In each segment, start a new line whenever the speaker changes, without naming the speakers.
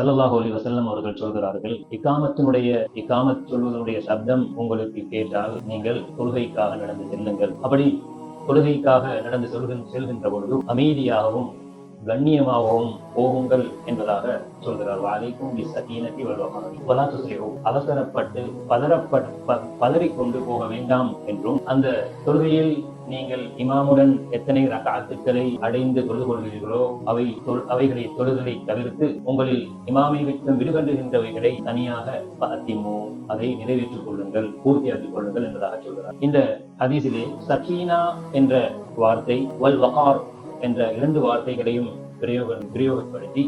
ஸல்லல்லாஹு அலி வசல்லம் அவர்கள் சொல்கிறார்கள் இக்காமத்தினுடைய இக்காமத் சொல்வதனுடைய சப்தம் உங்களுக்கு கேட்டால் நீங்கள் தொழுகைக்காக நடந்து செல்லுங்கள். அப்படி தொழுகைக்காக நடந்து செல்கின்ற செல்கின்ற பொழுது அமைதியாகவும் கண்ணியமாகவும் போகுங்கள் என்பதாக சொல்கிறார். வாழைக்கும் சக்கீனத்தி வல்வகாரி அவசரப்பட்டு பதறப்பட்டு பதறிக்கொண்டு போக வேண்டாம் என்றும் அந்த தொழுகையில் நீங்கள் இமாமுடன் எத்தனை ரகாத்துக்களை அடைந்து தொழுது கொள்கிறீர்களோ அவை அவைகளை தொழுதலை தவிர்த்து உங்களில் இமாமை விட்டு விடுகண்டுகின்றவைகளை தனியாக பாத்திமோ. அதை நிறைவேற்றிக் கொள்ளுங்கள் பூர்த்தியாக்கிக் கொள்ளுங்கள் என்பதாக சொல்கிறார். இந்த ஹதீஸிலே சக்கீனா என்ற வார்த்தை வல் வகார் என்ற இரண்டு வார்த்தைகளையும் பிரயோக பிரயோகப்படுத்தி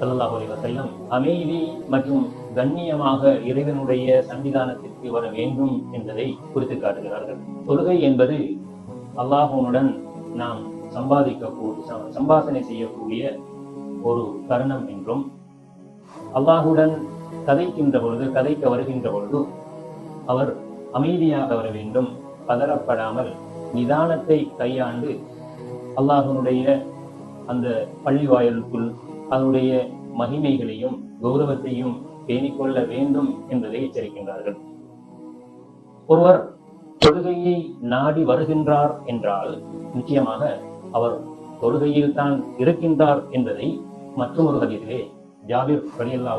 ஸல்லல்லாஹு அலைஹி வஸல்லம் அமைதி மற்றும் கண்ணியமாக இறைவனுடைய சன்னிதானத்திற்கு வர வேண்டும் என்பதை குறித்து காட்டுகிறார்கள். தொழுகை என்பது அல்லாஹுனுடன் நாம் சம்பாதிக்க சம்பாசனை செய்யக்கூடிய ஒரு தருணம் என்றும் அல்லாஹுடன் கதைக்கின்ற பொழுது கதைக்க வருகின்ற பொழுது அவர் அமைதியாக வர வேண்டும் பதறப்படாமல் நிதானத்தை கையாண்டு அல்லாஹனுடைய அந்த பள்ளி வாயிலுக்குள் அதனுடைய மகிமைகளையும் கௌரவத்தையும் பேணிக்கொள்ள வேண்டும் என்பதை எச்சரிக்கின்றார்கள். ஒருவர் தொழுகையை நாடி வருகின்றார் என்றால் நிச்சயமாக அவர் தொழுகையில் தான் இருக்கின்றார் என்பதை மற்றொரு ஹதீஸிலே ஜாபிர் கலியல்லா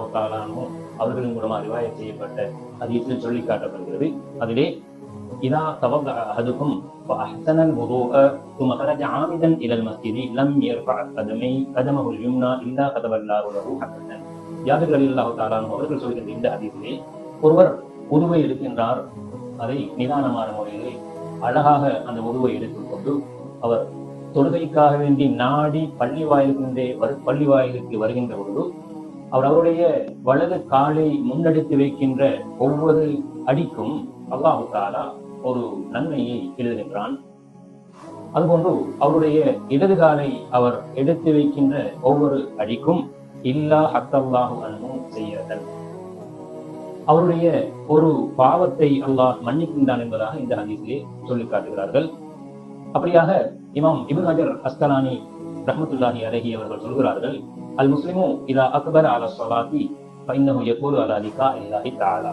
அவர்களின் மூலமாக ரிவாய செய்யப்பட்ட ஹதீஸில் சொல்லி காட்டப்படுகிறது. அதிலே இதா தவக அஹதுக்கும் فأحسن الوضوء ثم خرج عامدا إلى المسجد لم يرفع قدمي அவர்கள் சொல்கின்ற இந்த அதிகளே ஒருவர் உதுவை இருக்கின்றார் அதை நிதானமான முறையில் அழகாக அந்த உருவை எடுத்துக்கொண்டு அவர் தொழுகைக்காக வேண்டி நாடி பள்ளி வாயிலுக்கு பள்ளி வாயிலுக்கு வருகின்ற பொழுது அவர் அவருடைய வலது காலை முன்னெடுத்து வைக்கின்ற ஒவ்வொரு அடிக்கும் அல்லாஹு தாலா ஒரு நன்மையை எழுதுகின்றான். அதுபோன்று அவருடைய இடது காலை அவர் எடுத்து வைக்கின்ற ஒவ்வொரு அடிக்கும் இல்லா ஹத்தல்லாஹு அன்னும் செய்யதல் அவருடைய ஒரு பாவத்தை அல்லாஹ் மன்னிக்கின்றான் என்பதாக இந்த ஹதீஸிலே சொல்லி காட்டுகிறார்கள் அப்படியாக இமாம் இப்னு ஹஜர் அஸ்கலானி ரஹ்மத்துல்லாஹி அலைஹி அவர்கள் சொல்கிறார்கள் அல் முஸ்லிமு இதா அக்பர் அல ஸலாத்தி فإنه يقول على لقاء الله تعالى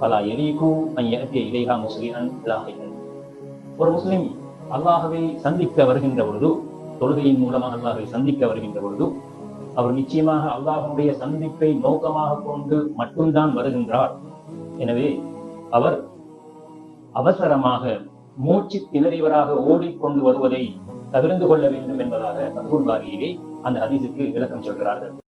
فلا يليق أن يأتي إليها مسرعا لاحقا ஒரு முஸ்லிம் அல்லாஹ்வை சந்திக்க வருகின்ற பொழுது தொழுகையின் மூலமாக அல்லாஹ்வை சந்திக்க வருகின்ற பொழுது அவர் நிச்சயமாக அல்லாஹ்வுடைய சந்திப்பை நோக்கமாக கொண்டு மட்டும்தான் வருகின்றார். எனவே அவர் அவசரமாக மூச்சு திணறிவராக ஓடிக்கொண்டு வருவதை தவிர்த்து கொள்ள வேண்டும் என்பதாக அபுல் பாரியிலே அந்த அதிசுக்கு விளக்கம் சொல்கிறார்கள்.